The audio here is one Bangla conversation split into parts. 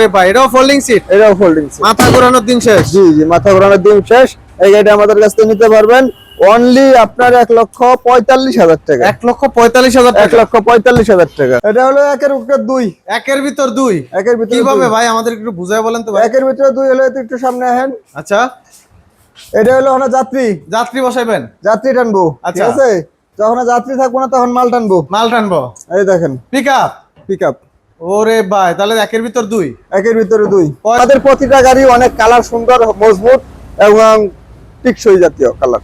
রে ভাই এটাও ফোল্ডিং সিট এটাও ফোল্ডিং মাথা ঘোরানোর দিন শেষ? জি জি মাথা ঘোরানোর দিন শেষ। এই গাড়িটা আমাদের কাছ থেকে নিতে পারবেন। অনলি আপনার এক লক্ষ পঁয়তাল্লিশ হাজার টাকা। এক লক্ষ পঁয়তাল্লিশ হাজার এক লক্ষ পঁয়তাল্লিশ হাজার টাকা। এটা হলো একের উপরে দুই। একের ভিতর দুই? একের ভিতরে কীভাবে ভাই? আমাদের একটু বুঝায় বলেন তো ভাই। একের ভিতরে দুই হলে একটু সামনে আহেন আচ্ছা। এটা হলো ওখানে যাত্রী। যাত্রী বসাইবেন? যাত্রী টানবো। ঠিক আচ্ছা। আছে? যখন যাত্রী থাকব না তখন মাল টানবো। মাল টানবো। এই দেখেন। পিক আপ পিক আপ ওরে ভাই তাহলে একের ভিতর দুই? একের ভিতরে দুই। আমাদের প্রতিটা গাড়ি অনেক কালার সুন্দর মজবুত এবং টিকসই জাতীয় কালার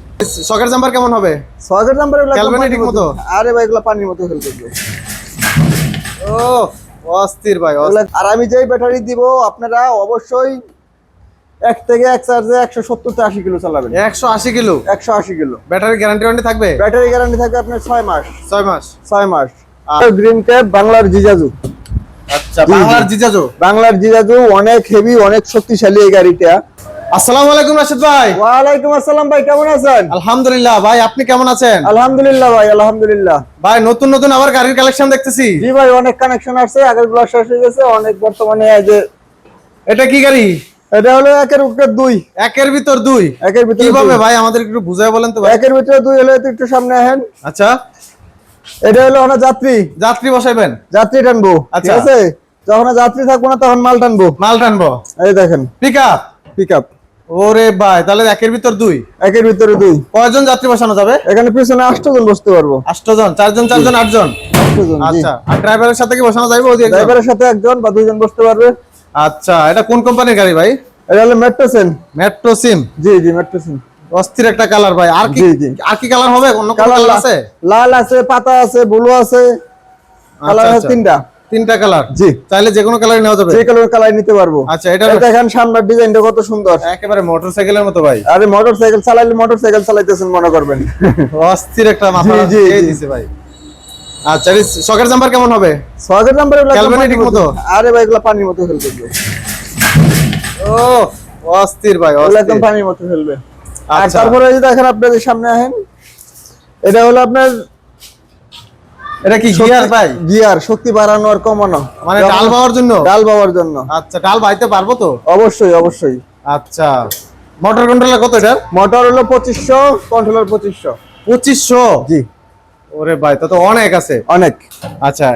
শখের জাম্পার কেমন হবে? ছয়ের নাম্বার খেলবে ঠিক মতো? আরে ভাই এগুলো পানির মতো খেলবে ও অস্থির ভাই আর আমি যেই ব্যাটারি দিব আপনারা অবশ্যই এক থেকে এক চার্জে একশো সত্তর থেকে আশি কিলো চালাবেন। একশো আশি কিলো? একশো আশি কিলো। ব্যাটারি গ্যারান্টি ওয়ারেন্টি থাকবে? ব্যাটারি গ্যারান্টি থাকবে আপনার ছয় মাস। ছয় মাস। ছয় মাস। আচ্ছা। গ্রিন ক্যাপ বাংলার জিজাজু। আচ্ছা। বাংলার জিজাজো? বাংলার জিজাজু অনেক হেভি অনেক শক্তিশালী এই গাড়িটা। আসসালামু আলাইকুম রাশিদ ভাই। ওয়ালাইকুম আসসালাম ভাই কেমন আছেন? আলহামদুলিল্লাহ ভাই আপনি কেমন আছেন? আলহামদুলিল্লাহ ভাই আলহামদুলিল্লাহ। ভাই নতুন নতুন আবার গাড়ির কালেকশন দেখতেছি। জি ভাই অনেক কানেকশন আছে আগেরগুলো শেষ হয়ে গেছে অনেক বর্তমানে এই যে এটা কি গাড়ি? এটা হলো একের উপরে দুই। একের ভিতর দুই? একের ভিতরে কীভাবে ভাই আমাদের একটু বুঝায় বলেন তো ভাই। একের ভিতরে দুই হলে একটু সামনে আহেন আচ্ছা। এটা হলো যাত্রী। যাত্রী বসাইবেন? যাত্রী টানবো আচ্ছা। আছে? যখন যাত্রী থাকব না তখন মাল টানবো। মাল টানবো। এই দেখেন। পিক আপ পিক আপ ওরে ভাই তাহলে একের ভিতর দুই? একের ভিতরে দুই। কয়জন যাত্রী বসানো যাবে? এখানে পিছনে আষ্ট জন বসতে পারব। আষ্ট আটজন চারজন চারজন আটজন? আটজন আচ্ছা আর ড্রাইভারের সাথে কি বসানো যাবে ড্রাইভারের সাথে একজন বা দুইজন বসতে পারবে। আচ্ছা এটা কোন কোম্পানির গাড়ি ভাই? এটা হলো জি জি অস্থির একটা কালার ভাই। আর কি। আর কি কালার হবে? অন্য কালার আছে? লাল আছে পাতা আছে ব্লু আছে। কালার আছে আচ্ছা। তিনটা। তিনটা কালার? জি। চাইলে যে কোনো কালার নেওয়া যাবে? যে কালার নিতে পারব। আচ্ছা এটা দেখেন সামনের ডিজাইনটা কত সুন্দর। একেবারে মোটরসাইকেলের মতো ভাই। আরে মোটর সাইকেল চালাইলে মোটর চালাইতেছেন মনে করবেন। অস্থির একটা মাথা জি। দিছে ভাই। আচ্ছা শকের জাম্পার কেমন হবে? নাম্বার খেলবে ঠিক মতো? আরে ভাই এগুলা পানির মতো খেলবে ও অস্থির ভাই এগুলো একদম পানির মতো খেলবে আর আচ্ছা। তারপরে এই যে দেখেন আপনাদের সামনে আহেন এটা হলো আপনার এটা কি গিয়ার ভাই? গিয়ার শক্তি বাড়ানো আর কমানো। মানে ডাল পাওয়ার জন্য? ডাল পাওয়ার জন্য। আচ্ছা ডাল বাইতে পারব তো? অবশ্যই অবশ্যই। আচ্ছা। মোটর কন্ট্রোলার কত এটা মোটর হলো পঁচিশশো কন্ট্রোলার পঁচিশশো। পঁচিশশো? জি। ওরে ভাই তো অনেক আছে। অনেক। আচ্ছা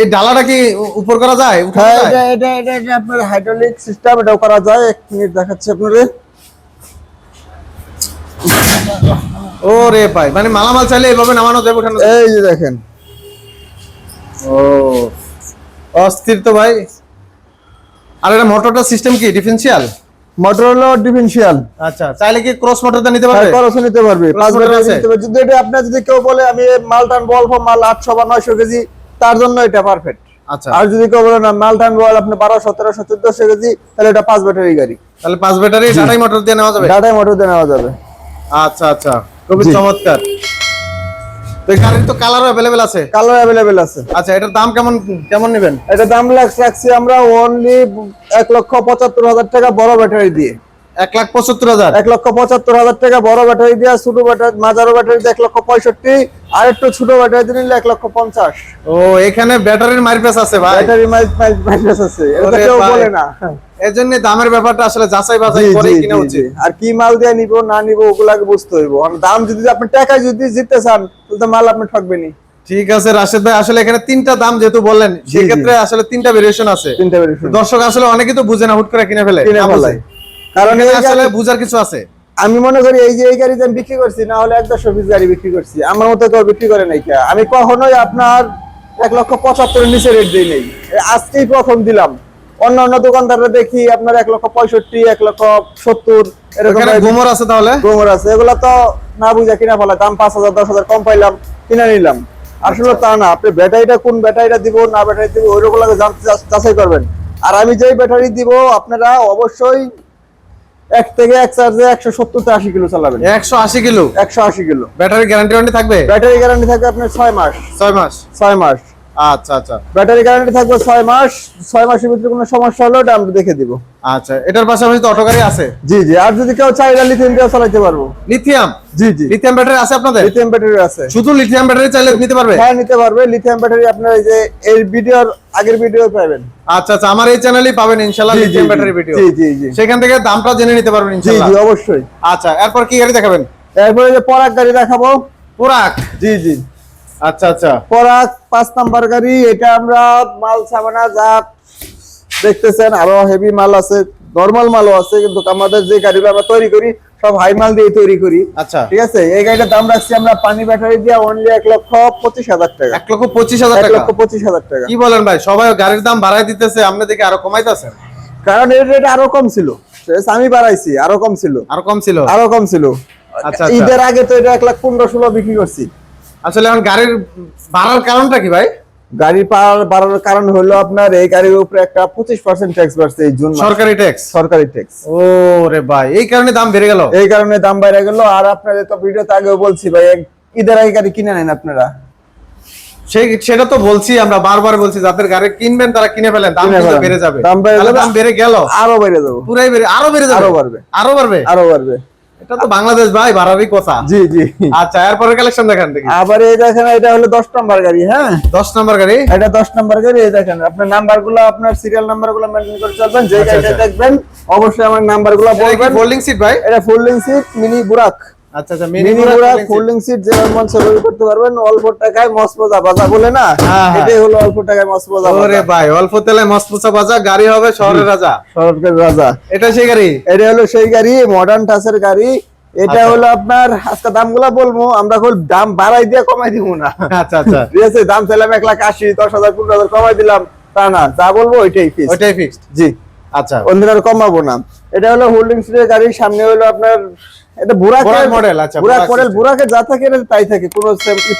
এই ডালাটা কি উপর করা যায় হ্যাঁ এটা এটা এটা আপনার হাইড্রোলিক সিস্টেম এটাও করা যায়। এক মিনিট দেখাচ্ছি আপনাদের ওরে ভাই মানে মালামাল চাইলে এইভাবে নামানো যাবে উঠানো যাবে? এই যে দেখেন ও অস্থির তো ভাই। আর এটা মোটরটা সিস্টেম কি? ডিফারেন্সিয়াল মোটর হলো আচ্ছা চাইলে কি ক্রস মোটরটা নিতে পারবে? খরচ নিতে পারবে। পাঁচ ব্যাটারি নিতে পারবে। যদি এটা আপনার যদি কেউ বলে আমি মাল টানবো অল্প মাল আটশো বা নয়শো কেজি তার জন্য এটা পারফেক্ট আচ্ছা। আর যদি কেউ বলে না মাল টানবো আপনি বারো সতেরোশো চোদ্দশো কেজি তাহলে এটা পাঁচ ব্যাটারি গাড়ি। তাহলে পাঁচ ব্যাটারি টাটাই মোটর দিয়ে নেওয়া যাবে? ডাটাই মোটর দিয়ে নেওয়া যাবে। আচ্ছা আচ্ছা। খুবই চমৎকার। গাড়ির তো কালার আছে? কালার আছে। আচ্ছা এটার দাম কেমন কেমন নেবেন? এটার দাম লাখ- রাখছি আমরা অনলি এক লক্ষ পঁচাত্তর হাজার টাকা বড় ব্যাটারি দিয়ে। এক লাখ পঁচাত্তর হাজার। এক লক্ষ পঁচাত্তর হাজার টাকা বড় ব্যাটারি দিয়ে ছোট ব্যাটারি মাঝারো ব্যাটারি এক লক্ষ পঁয়ষট্টি আর একটু ছোট ব্যাটারি নিলে এক লক্ষ পঞ্চাশ। ও এখানে ব্যাটারির মাইরপেস আছে ভাই। ব্যাটারি মাইলেজ আছে। এটা কেউ বলে না। এই জন্য দামের ব্যাপারটা আসলে যাচাই বাছাই করে কিনা উচিত। আর কি মাল দিয়ে নিব না নিব ওগুলাকে বুঝতে হইব। আর দাম যদি আপনি টাকা যদি জিততে চান তাহলে তো মাল আপনি ঠকবেনই। ঠিক আছে রাশেদ ভাই আসলে এখানে তিনটা দাম যেহেতু বললেন। সেক্ষেত্রে আসলে তিনটা ভেরিয়েশন আছে। তিনটা ভেরিয়েশন দর্শক আসলে অনেকে তো বুঝে না হুট করে কিনে ফেলে। কিনে না ফেলায়। কারণ আসলে বুঝার কিছু আছে? আমি মনে করি এই যে এই গাড়ি আমি বিক্রি করছি না হলে এক দশশো পিস গাড়ি বিক্রি করছি। আমার মতো কেউ বিক্রি করে নাই কে। আমি কখনোই আপনার এক লক্ষ পঁচাত্তরের নিচে রেট দিই নেই। আজকেই প্রথম দিলাম। অন্য অন্য দোকানদাররা দেখি আপনার এক লক্ষ পঁয়ষট্টি এক লক্ষ সত্তর এরকম গোমর আছে তাহলে? গোমর আছে। এগুলা তো না বুঝা কিনা ফেলা। দাম পাঁচ হাজার দশ হাজার কম পাইলাম কিনে নিলাম। আসলে তা না। আপনি ব্যাটারিটা কোন ব্যাটারিটা দিব না ব্যাটারি দিব ওই রকম যাচাই করবেন। আর আমি যেই ব্যাটারি দিব আপনারা অবশ্যই এক থেকে এক চার্জে একশো সত্তর থেকে আশি কিলো চালাবেন। একশো আশি কিলো? একশো আশি কিলো। ব্যাটারি গ্যারান্টি থাকবে? ব্যাটারি গ্যারান্টি থাকবে আপনার ছয় মাস। ছয় মাস। ছয় মাস। আচ্ছা আচ্ছা। ব্যাটারি গ্যারান্টি থাকবে ছয় মাস ছয় মাসের ভিতরে কোনো সমস্যা হলে ওটা আমরা দেখে দিব। আচ্ছা এটার পাশাপাশি তো অটো গাড়ি আছে? জি জি আর যদি কেউ চাই এটা লিথিয়াম দিয়ে চালাতে পারব। লিথিয়াম জি জি। লিথিয়াম ব্যাটারি আছে আপনাদের? লিথিয়াম ব্যাটারি আছে। শুধু লিথিয়াম ব্যাটারি চাইলে নিতে পারবে? হ্যাঁ নিতে পারবে। লিথিয়াম ব্যাটারি আপনার এই যে এই ভিডিওর আগের ভিডিও পাবেন। আচ্ছা আচ্ছা আমার এই চ্যানেলেই পাবেন ইনশাআল্লাহ জি, জি, লিথিয়াম ব্যাটারি ভিডিও জি জি জি। সেখান থেকে দামটা জেনে নিতে পারবেন ইনশাআল্লাহ জি অবশ্যই। আচ্ছা এরপর কি গাড়ি দেখাবেন? এরপরে যে পরাগ গাড়ি দেখাবো। পুরাক জি জি। আচ্ছা আচ্ছা। পরাগ পাঁচ নাম্বার গাড়ি এটা আমরা মাল সাবানা যা দেখতেছেন আরও হেভি মাল আছে নর্মাল মালও আছে কিন্তু আমাদের যে গাড়িগুলো আমরা তৈরি করি সব হাই মাল দিয়ে তৈরি করি। আচ্ছা। ঠিক আছে? এই গাড়িটার দাম রাখছি আমরা পানি ব্যাটারি দিয়ে অনলি এক লক্ষ পঁচিশ হাজার টাকা। এক লক্ষ পঁচিশ হাজার এক লক্ষ পঁচিশ হাজার টাকা। কি বলেন ভাই সবাই গাড়ির দাম বাড়াই দিতেছে আপনি দেখে আরও কমাইতেছেন? কারণ এর রেট আরও কম ছিল। আমি বাড়াইছি আরও কম ছিল। আরও কম ছিল? আরও কম ছিল। আচ্ছা, আচ্ছা। ঈদের আগে তো এটা এক লাখ পনেরো ষোলো বিক্রি করছি। আসলে এখন গাড়ির বাড়ার কারণটা কি ভাই? গাড়ি পার বাড়ানোর কারণ হলো আপনার এই গাড়ির উপরে একটা পঁচিশ পার্সেন্ট ট্যাক্স বাড়ছে এই জুন মাসে। সরকারি ট্যাক্স সরকারি ট্যাক্স ও রে ভাই এই কারণে দাম বেড়ে গেল? এই কারণে দাম বেড়ে গেল। আর আপনাদের তো ভিডিওতে আগেও বলছি ভাই ঈদের আগে গাড়ি কিনে নেন আপনারা। সেই সেটা তো বলছি আমরা বারবার বলছি যাদের গাড়ি কিনবেন তারা কিনে ফেলেন দাম বেড়ে যাবে। দাম বেড়ে গেল? আরও বেড়ে যাবে। পুরাই বেড়ে আরও বেড়ে যাবে? আরও বাড়বে। আরও বাড়বে? আরও বাড়বে। এটা তো বাংলাদেশ ভাই বাড়ারই কথা। জি জি। আচ্ছা এরপরে কালেকশন দেখেন দেখি। আবার এই দেখেন এটা হলো দশ নাম্বার গাড়ি হ্যাঁ? দশ নাম্বার গাড়ি? এটা দশ নাম্বার গাড়ি এই দেখেন আপনার নাম্বারগুলো আপনার সিরিয়াল নাম্বারগুলো মেনটেন করে চলবেন যে আচ্ছা, গাড়িটা আচ্ছা। দেখবেন অবশ্যই আমার নাম্বারগুলো বলবেন। ফোল্ডিং সিট ভাই? এটা ফোল্ডিং সিট মিনি বুরাক আচ্ছা আচ্ছা মিনি মিনি ফোল্ডিং সিট যেমন মন সেভাবে করতে পারবেন। অল্প টাকায় বাজা বলে না? হ্যাঁ, হ্যাঁ। এটাই হলো অল্প টাকায় মস্ত ওরে ভাই অল্প তেলে মস্ত পোচা বাজা গাড়ি হবে শহরের রাজা। রাজা। এটা সেই গাড়ি? এটা হলো সেই গাড়ি মডার্ন গাড়ি। এটা আচ্ছা। হলো আপনার আজকে দামগুলো বলব আমরা হল দাম বাড়াই দিয়ে কমাই দিব না। আচ্ছা আচ্ছা। ঠিক আছে দাম চাইলাম এক লাখ আশি দশ হাজার পনেরো হাজার কমাই দিলাম। তা না যা বলব ওইটাই ফিক্স ওইটাই ফিক্সড জি। আচ্ছা। আর কমাবো না। এটা হলো হোল্ডিং সিটের গাড়ি সামনে হলো আপনার এটা বুরাক বুরাক model, আচ্ছা, বুরাক মডেল। বুরাকে যা থাকে এটা তাই থাকে কোনো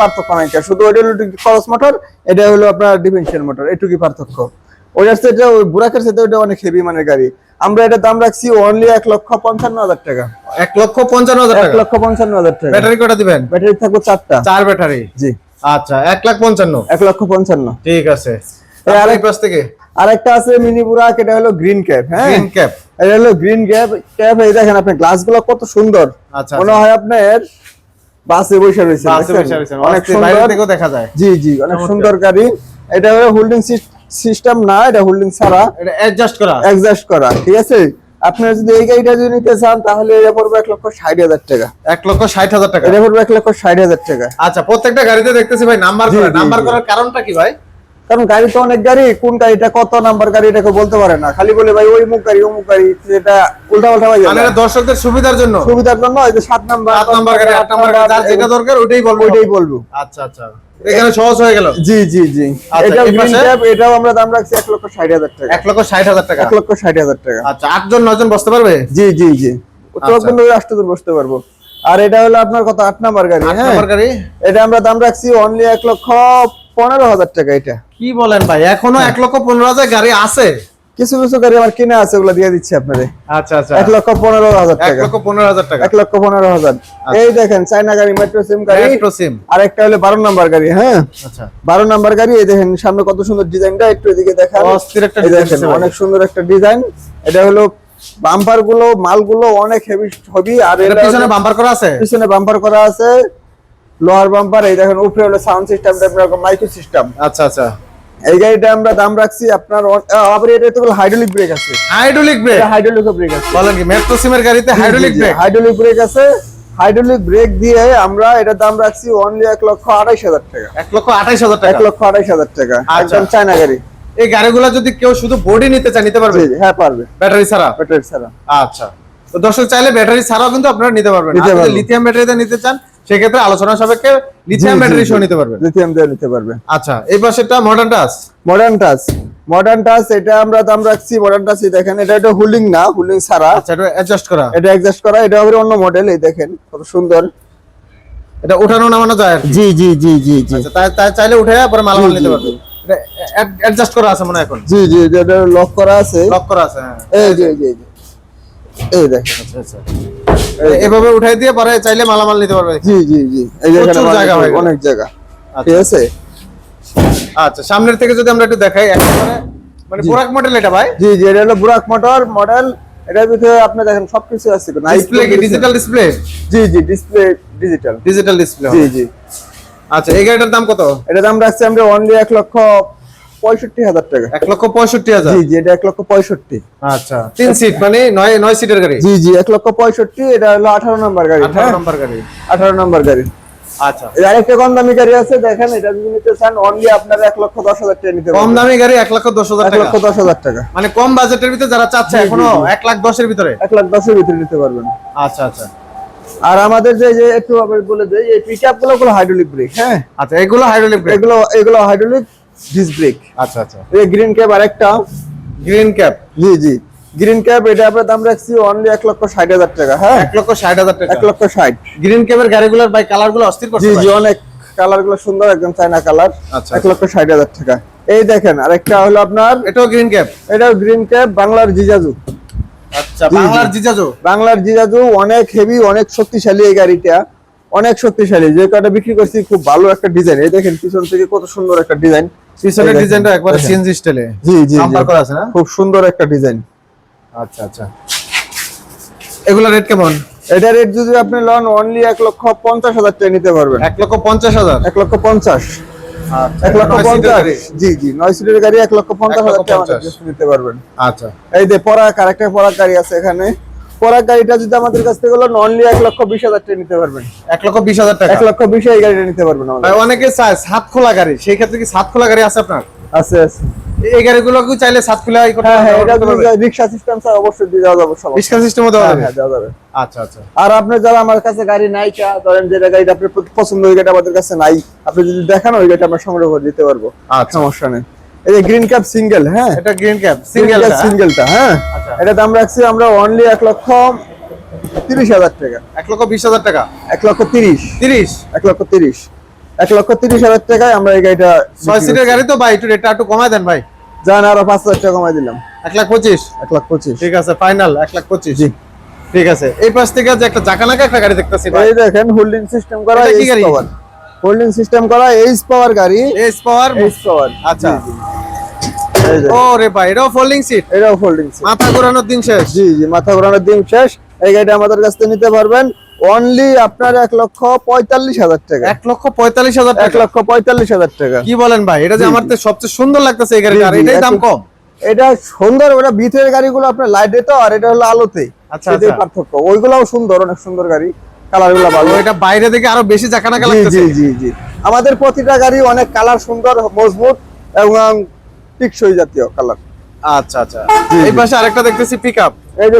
পার্থক্য নাই শুধু ওইটা হলো ক্রস মোটর এটা হলো আপনার ডিফেন্সিয়াল মোটর এটুকুই পার্থক্য। ওইটার সাথে ওই বুরাকের সাথে ওটা অনেক হেভি মানের গাড়ি। আমরা এটা দাম রাখছি অনলি এক লক্ষ পঞ্চান্ন হাজার টাকা। এক লক্ষ পঞ্চান্ন হাজার এক লক্ষ পঞ্চান্ন হাজার টাকা। ব্যাটারি কটা দিবেন? ব্যাটারি থাকবে চারটা। চার ব্যাটারি? জি। আচ্ছা এক লাখ পঞ্চান্ন? এক লক্ষ পঞ্চান্ন। ঠিক আছে। আরেক পাশ থেকে? আর একটা আছে মিনি বুরাক এটা হলো গ্রিন ক্যাপ হ্যাঁ? গ্রিন ক্যাপ এটা হলো গ্রিন ক্যাপ ক্যাপ এই দেখেন আপনি গ্লাসগুলো কত সুন্দর। আচ্ছা, মনে হয় আপনার বাসে বসে রয়েছে। অনেক সুন্দর। দেখা যায়। জি জি অনেক সুন্দর গাড়ি। এটা হলো হোল্ডিং সিস্টেম না এটা হোল্ডিং ছাড়া। এটা অ্যাডজাস্ট করা। অ্যাডজাস্ট করা ঠিক আছে? আপনারা যদি এই গাড়িটা যদি নিতে চান তাহলে এটা পড়বে এক লক্ষ ষাট হাজার টাকা। এক লক্ষ ষাট হাজার টাকা। এটা পড়বে এক লক্ষ ষাট হাজার টাকা। আচ্ছা প্রত্যেকটা গাড়িতে দেখতেছি ভাই নাম্বার করা। নাম্বার। করার কারণটা কি ভাই? কারণ গাড়ি তো অনেক গাড়ি কোন গাড়িটা কত নাম্বার গাড়ি এটাকে বলতে পারে না। খালি বলে ভাই ওই মুখ গাড়ি অমুক গাড়ি এটা উল্টা পাল্টা হয়ে মানে যাবে দর্শকদের সুবিধার জন্য? সুবিধার জন্য এই যে সাত নাম্বার সাত নাম্বার গাড়ি আট নাম্বার গাড়ি যার যেটা দরকার ওইটাই বলব। ওইটাই বলব। আচ্ছা আচ্ছা। এখানে সহজ হয়ে গেল? জি জি জি। এটা এই গ্রিন পাশে? ক্যাপ এটাও আমরা দাম রাখছি এক লক্ষ ষাট হাজার টাকা। এক লক্ষ ষাট হাজার টাকা? এক লক্ষ ষাট হাজার টাকা। আটজন নজন বসতে পারবে? জি জি জি। চোখ বন্ধ করে আটটা জন বসতে পারব। আর এটা হলো আপনার কত? আট নাম্বার গাড়ি আট হ্যাঁ? নাম্বার গাড়ি? এটা আমরা দাম রাখছি অনলি এক লক্ষ পনেরো হাজার টাকা এটা। কি বলেন ভাই? এখনও এক লক্ষ পনেরো হাজার গাড়ি আছে? কিছু কিছু গাড়ি আমার কিনা আছে ওগুলো দিয়ে দিচ্ছি আপনাদের আচ্ছা আচ্ছা। এক লক্ষ পনেরো হাজার এক টাকা। লক্ষ পনেরো হাজার টাকা। এক লক্ষ পনেরো হাজার। এই দেখেন চাইনা গাড়ি মেট্রো সিম গাড়ি। মেট্রো সিম আর একটা হলো বারো নাম্বার গাড়ি হ্যাঁ? আচ্ছা। বারো নাম্বার গাড়ি এই দেখেন সামনে কত সুন্দর ডিজাইনটা একটু এদিকে দেখান। অস্থির একটা দেখেন অনেক সুন্দর একটা ডিজাইন। এটা হলো বাম্পারগুলো মালগুলো অনেক হেভি হবি আর পিছনে বাম্পার করা আছে? পিছনে বাম্পার করা আছে। লোহার বাম্পার এই দেখেন উপরে হলো সাউন্ড সিস্টেম মাইক্রো সিস্টেম আচ্ছা আচ্ছা। এই গাড়িটা আমরা দাম রাখছি আপনার আবার এটা তো হাইড্রোলিক ব্রেক আছে। হাইড্রোলিক ব্রেক হাইড্রোলিক ব্রেক আছে। বলেন কি মেট্রো সিমের গাড়িতে হাইড্রোলিক ব্রেক হাইড্রোলিক ব্রেক আছে। হাইড্রোলিক ব্রেক দিয়ে আমরা এটার দাম রাখছি অনলি এক লক্ষ আড়াইশ হাজার টাকা। এক লক্ষ আঠাইশ হাজার টাকা? এক লক্ষ আড়াইশ হাজার টাকা আচ্ছা। একদম চায়না গাড়ি। এই গাড়িগুলো যদি কেউ শুধু বডি নিতে চায় নিতে পারবে? হ্যাঁ পারবে। ব্যাটারি ছাড়া? ব্যাটারি ছাড়া। আচ্ছা। তো দর্শক চাইলে ব্যাটারি ছাড়াও কিন্তু আপনারা নিতে পারবেন। লিথিয়াম ব্যাটারিতে নিতে চান সেক্ষেত্রে আলোচনা সাপেক্ষে লিথিয়াম ব্যাটারি সহ নিতে পারবেন লিথিয়াম দিয়ে নিতে পারবে। আচ্ছা এই পাশেরটা modern touch modern touch modern touch এটা আমরা দাম রাখছি মডার্ন টাচ দেখেন এটা একটা হুলিং না হুলিং ছাড়া। আচ্ছা এটা অ্যাডজাস্ট করা। এটা অ্যাডজাস্ট করা এটা হবে অন্য মডেল এই দেখেন কত সুন্দর। এটা উঠানো নামানো যায় জি জি জি জি জি। আচ্ছা তাই তাই চাইলে উঠে পরে মালামাল জি, নিতে জি, পারবে। এটা অ্যাডজাস্ট করা আছে মনে হয় এখন। জি জি এটা লক করা আছে। লক করা আছে হ্যাঁ। এই যে এই যে এই যে। এই দেখেন। আচ্ছা আচ্ছা। এভাবে উঠাই দিয়ে পরে চাইলে মালামাল নিতে পারবে। জি জি জি। এই জায়গা হয়ে অনেক জায়গা। আচ্ছা। ঠিক আছে? আচ্ছা সামনের থেকে যদি আমরা একটু দেখাই একেবারে মানে বোরাক মডেল এটা ভাই। জি জি এটা হলো বুরাক মোটর মডেল এটার ভিতরে আপনি দেখেন সবকিছু আছে। ডিসপ্লে কি? ডিজিটাল ডিসপ্লে জি জি ডিসপ্লে ডিজিটাল ডিজিটাল ডিসপ্লে জি জি। আচ্ছা এই গাড়িটার দাম কত? এটা দাম রাখছি আমরা অনলি এক লক্ষ পঁয়ষট্টি হাজার টাকা। এক লক্ষ পঁয়ষট্টি হাজার? জি জি এটা এক লক্ষ পঁয়ষট্টি। আচ্ছা তিন সিট মানে নয় নয় সিটের গাড়ি? জি জি এক লক্ষ পঁয়ষট্টি এটা হলো আঠারো নম্বর গাড়ি। আঠারো নম্বর গাড়ি। আঠারো নম্বর গাড়ি। আচ্ছা। আরেকটা কম দামি গাড়ি আছে দেখেন এটা যদি নিতে চান অনলি আপনারা এক লক্ষ দশ হাজার টাকা নিতে কম দামি গাড়ি এক লক্ষ দশ হাজার লক্ষ দশ হাজার টাকা। মানে কম বাজেটের ভিতরে যারা চাচ্ছে এখনও এক লাখ দশের ভিতরে? এক লাখ দশের ভিতরে নিতে পারবেন। আচ্ছা আচ্ছা। আর আমাদের যে যে একটু বলে দেই এই পিকআপগুলো গুলো হাইড্রোলিক ব্রেক হ্যাঁ? আচ্ছা এগুলো হাইড্রোলিক ব্রেক এগুলো এগুলো হাইড্রোলিক ডিস ব্রেক আচ্ছা আচ্ছা। এই গ্রিন ক্যাপ আরেকটা। গ্রিন ক্যাপ জি জি। গ্রিন ক্যাপ এটা আপনার দাম রাখছি অনলি এক লক্ষ ষাট হাজার টাকা হ্যাঁ? এক লক্ষ ষাট হাজার টাকা। এক লক্ষ ষাট। গ্রিন ক্যাপের গাড়িগুলোর বাই কালারগুলো অস্থির করছে জি জি অনেক কালারগুলো সুন্দর একদম চায়না কালার আচ্ছা, এক লক্ষ ষাট হাজার টাকা। এই দেখেন আরেকটা হলো আপনার এটাও গ্রিন ক্যাপ এটাও গ্রিন ক্যাপ বাংলার জিজাজু। আচ্ছা বাংলার। জিজাজো? বাংলার জিজাজু অনেক হেভি অনেক শক্তিশালী এই গাড়িটা। অনেক শক্তিশালী যে কটা বিক্রি করছি খুব ভালো একটা ডিজাইন এই দেখেন পিছন থেকে কত সুন্দর একটা ডিজাইন পিছনের ডিজাইনটা একবারে সিএনজি স্টাইলে জি জি। নাম্বার করা আছে না? খুব সুন্দর একটা ডিজাইন। আচ্ছা আচ্ছা। এগুলো রেট কেমন? এটা রেট যদি আপনি লন অনলি এক লক্ষ পঞ্চাশ হাজার টাকা নিতে পারবেন। এক লক্ষ পঞ্চাশ হাজার? এক লক্ষ পঞ্চাশ। আচ্ছা এক লক্ষ পঞ্চাশ। জি জি নয় সিটের গাড়ি এক লক্ষ পঞ্চাশ হাজার টাকা নিতে পারবেন। আচ্ছা। এই যে পরাক আরেকটা পরাক গাড়ি আছে এখানে। গাড়িটা যদি আমাদের কাছ থেকে অনলি এক লক্ষ বিশ হাজার টাকা নিতে পারবেন। এক লক্ষ বিশ হাজার টাকা? এক লক্ষ বিশ এই গাড়িটা নিতে পারবেন অনেকে চায় সাত খোলা গাড়ি। সেই ক্ষেত্রে কি সাত খোলা গাড়ি আছে আপনার? আছে আছে। এই গাড়িগুলো কি চাইলে সাত খোলা হ্যাঁ হ্যাঁ এটা রিক্সা সিস্টেম স্যার অবশ্যই দিয়ে দেওয়া যাবে সমস্যা রিক্সা সিস্টেমও দেওয়া হ্যাঁ, যাবে দেওয়া যাবে। আচ্ছা আচ্ছা। আর আপনি যারা আমার কাছে গাড়ি নাই চা ধরেন যেটা গাড়িটা আপনার পছন্দ ওই গাড়িটা আমাদের কাছে নাই আপনি যদি দেখান ওই গাড়িটা আমরা সংগ্রহ করে দিতে পারব। আচ্ছা। সমস্যা নেই। এই গ্রিন ক্যাপ সিঙ্গেল হ্যাঁ? এটা গ্রিন ক্যাপ সিঙ্গেল সিঙ্গেল সিঙ্গেলটা হ্যাঁ? আচ্ছা। এটা দাম রাখছি আমরা অনলি এক লক্ষ তিরিশ হাজার টাকা। এক লক্ষ বিশ হাজার টাকা? এক লক্ষ তিরিশ। তিরিশ? এক লক্ষ তিরিশ। এক লক্ষ তিরিশ হাজার টাকায় আমরা এই গাড়িটা ছয় সিটের গাড়ি তো ভাই একটু রেটটা একটু কমায় দেন ভাই। যান আরও পাঁচ হাজার টাকা কমাই দিলাম। এক লাখ পঁচিশ? এক লাখ পঁচিশ। ঠিক আছে ফাইনাল এক লাখ পঁচিশ। জি। ঠিক আছে এই পাশ থেকে যে একটা জাকানাকা একটা গাড়ি দেখতেছি ভাই। এই দেখেন হোল্ডিং সিস্টেম করা কি গাড়ি? হোল্ডিং সিস্টেম করা এইচ পাওয়ার গাড়ি। এস পাওয়ার এইচ পাওয়ার আচ্ছা। ভাই এটাও ফোল্ডিং সিট এটাও হোল্ডিং মাথা ঘোরানোর দিন শেষ? জি জি মাথা ঘোরানোর দিন শেষ। এই গাড়িটা আমাদের কাছ থেকে নিতে পারবেন। অনলি আপনার এক লক্ষ পঁয়তাল্লিশ হাজার টাকা। এক লক্ষ পঁয়তাল্লিশ হাজার এক লক্ষ পঁয়তাল্লিশ হাজার টাকা। কি বলেন ভাই এটা যে আমার সবচেয়ে সুন্দর লাগতেছে এই গাড়িটা। আর এটাই দাম কম? এটা সুন্দর ওটা ভিতরের গাড়িগুলো আপনার লাইটে তো আর এটা হলো আলোতে। আচ্ছা, আচ্ছা। পার্থক্য। ওইগুলাও সুন্দর অনেক সুন্দর গাড়ি। কালারগুলো ভালো এটা বাইরে থেকে আরও বেশি লাগতেছে জি জি জি আমাদের প্রতিটা গাড়ি অনেক কালার সুন্দর মজবুত এবং টিকসই জাতীয় কালার। আচ্ছা আচ্ছা। এই পাশে আরেকটা দেখতেছি পিকআপ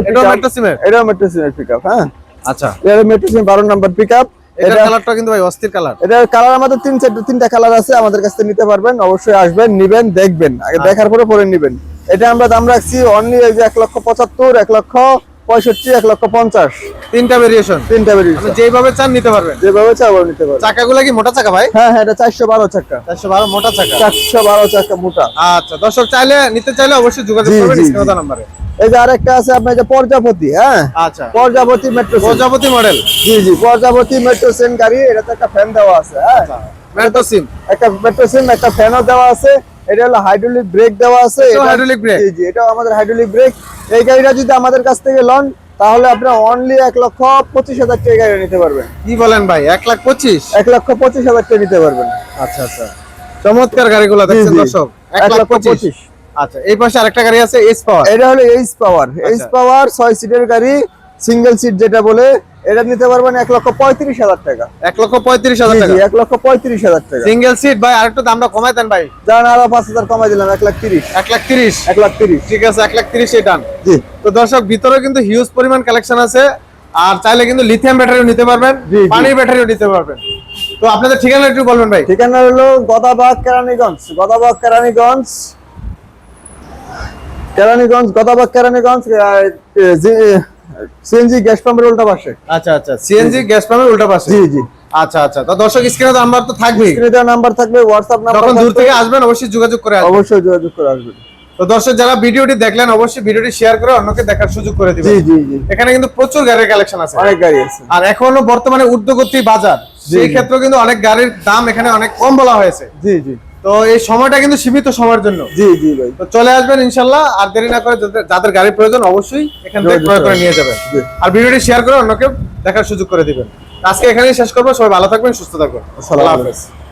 এটাও মেট্রো সিমের এটাও মেট্রো সিমের পিকআপ হ্যাঁ? আচ্ছা। এটা মেট্রো সিম বারো নাম্বার পিকআপ এটা কালারটা কিন্তু ভাই অস্থির কালার এটার কালার আমাদের তিন চারটে তিনটা কালার আছে আমাদের কাছ নিতে পারবেন অবশ্যই আসবেন নিবেন দেখবেন। আগে আচ্ছা। দেখার পরে পরে নিবেন। এটা আমরা দাম রাখছি অনলি এই যে এক লক্ষ পঁচাত্তর এক লক্ষ পঁয়ষট্টি এক লক্ষ পঞ্চাশ। তিনটা ভেরিয়েশন তিনটা বেরিয়েছে যেভাবে চান নিতে পারবেন। যেভাবে চাবো নিতে পারবেন। চাকাগুলো কি মোটা চাকা ভাই? হ্যাঁ হ্যাঁ এটা চারশো বারো চাকা। চারশো বারো মোটা চাকা। চারশো বারো চাকা মোটা। আচ্ছা দর্শক চাইলে নিতে চাইলে অবশ্যই যোগাযোগ করবেন নাম্বারে। এই যে আরেকটা আছে আপনার যে প্রজাপতি হ্যাঁ? আচ্ছা। প্রজাপতি মেট্রো প্রজাপতি মডেল জি জি প্রজাপতি মেট্রো সেন গাড়ি এটাতে একটা ফ্যান দেওয়া আছে হ্যাঁ? মেট্রো সিম একটা মেট্রো সিম একটা ফ্যানও দেওয়া আছে। এটা হলো হাইড্রোলিক ব্রেক দেওয়া আছে। এটা- জি জি এটাও আমাদের হাইড্রোলিক ব্রেক এই গাড়িটা যদি আমাদের কাছ থেকে লন তাহলে আপনি অনলি এক লক্ষ পঁচিশ হাজার টাকা গাড়ি নিতে পারবেন। কি বলেন ভাই এক লাখ পঁচিশ? এক লক্ষ পঁচিশ হাজার টাকা নিতে পারবেন। আচ্ছা আচ্ছা। চমৎকার গাড়িগুলো দেখছেন। দর্শক এক লক্ষ পঁচিশ। আচ্ছা এই পাশে আরেকটা গাড়ি আছে এস পাওয়ার এটা হলো এইচ পাওয়ার এইচ। পাওয়ার ছয় সিটের গাড়ি সিঙ্গেল সিট যেটা বলে এটা নিতে পারবেন এক লক্ষ পঁয়ত্রিশ হাজার টাকা। এক লক্ষ পঁয়ত্রিশ হাজার টাকা? এক লক্ষ পঁয়ত্রিশ হাজার টাকা। সিঙ্গেল সিট ভাই আরেকটু দামটা কমাই দেন ভাই। যান আরও পাঁচ হাজার কমাই দিলাম এক লাখ তিরিশ। এক লাখ তিরিশ? এক লাখ তিরিশ। ঠিক আছে এক লাখ তিরিশ ডান জি। তো দর্শক ভিতরে কিন্তু হিউজ পরিমাণ কালেকশন আছে আর চাইলে কিন্তু লিথিয়াম ব্যাটারিও নিতে পারবেন। পানির ব্যাটারিও নিতে পারবেন। তো আপনাদের ঠিকানা একটু বলবেন ভাই। ঠিকানা হলো গদাবাগ কেরানীগঞ্জ। গদাবাগ কেরানীগঞ্জ। কেরানীগঞ্জ গদাবাগ কেরানীগঞ্জ সিএনজি গ্যাস পাম্পের উল্টা পাশে। আচ্ছা আচ্ছা সিএনজি গ্যাস পাম্পের উল্টা পাশে। জি জি। আচ্ছা আচ্ছা। তো দর্শক স্ক্রিনে তো নাম্বার তো থাকবেই। স্ক্রিনে দেওয়া নাম্বার থাকবে হোয়াটসঅ্যাপ নাম্বার যখন দূর থেকে আসবেন অবশ্যই যোগাযোগ করে আসবেন। অবশ্যই যোগাযোগ করে আসবেন। তো দর্শক যারা ভিডিওটি দেখলেন অবশ্যই ভিডিওটি শেয়ার করে অন্যকে দেখার সুযোগ করে জি দিবেন। জি জি এখানে কিন্তু প্রচুর গাড়ির কালেকশন আছে। অনেক গাড়ি আছে। আর এখনও বর্তমানে ঊর্ধ্বগতি বাজার। সেই ক্ষেত্রে কিন্তু অনেক গাড়ির দাম এখানে অনেক কম বলা হয়েছে। জি জি। তো এই সময়টা কিন্তু সীমিত সময়ের জন্য। জি জি ভাই। তো চলে আসবেন ইনশাল্লাহ আর দেরি না করে যাদের- গাড়ির প্রয়োজন অবশ্যই এখান থেকে ক্রয় করে নিয়ে যাবেন। আর ভিডিওটি শেয়ার করে অন্যকে দেখার সুযোগ করে দিবেন। আজকে এখানেই শেষ করব সবাই ভালো থাকবেন সুস্থ থাকবেন। আসসালামু আল্লাহ আলাইকুম। হাফেজ।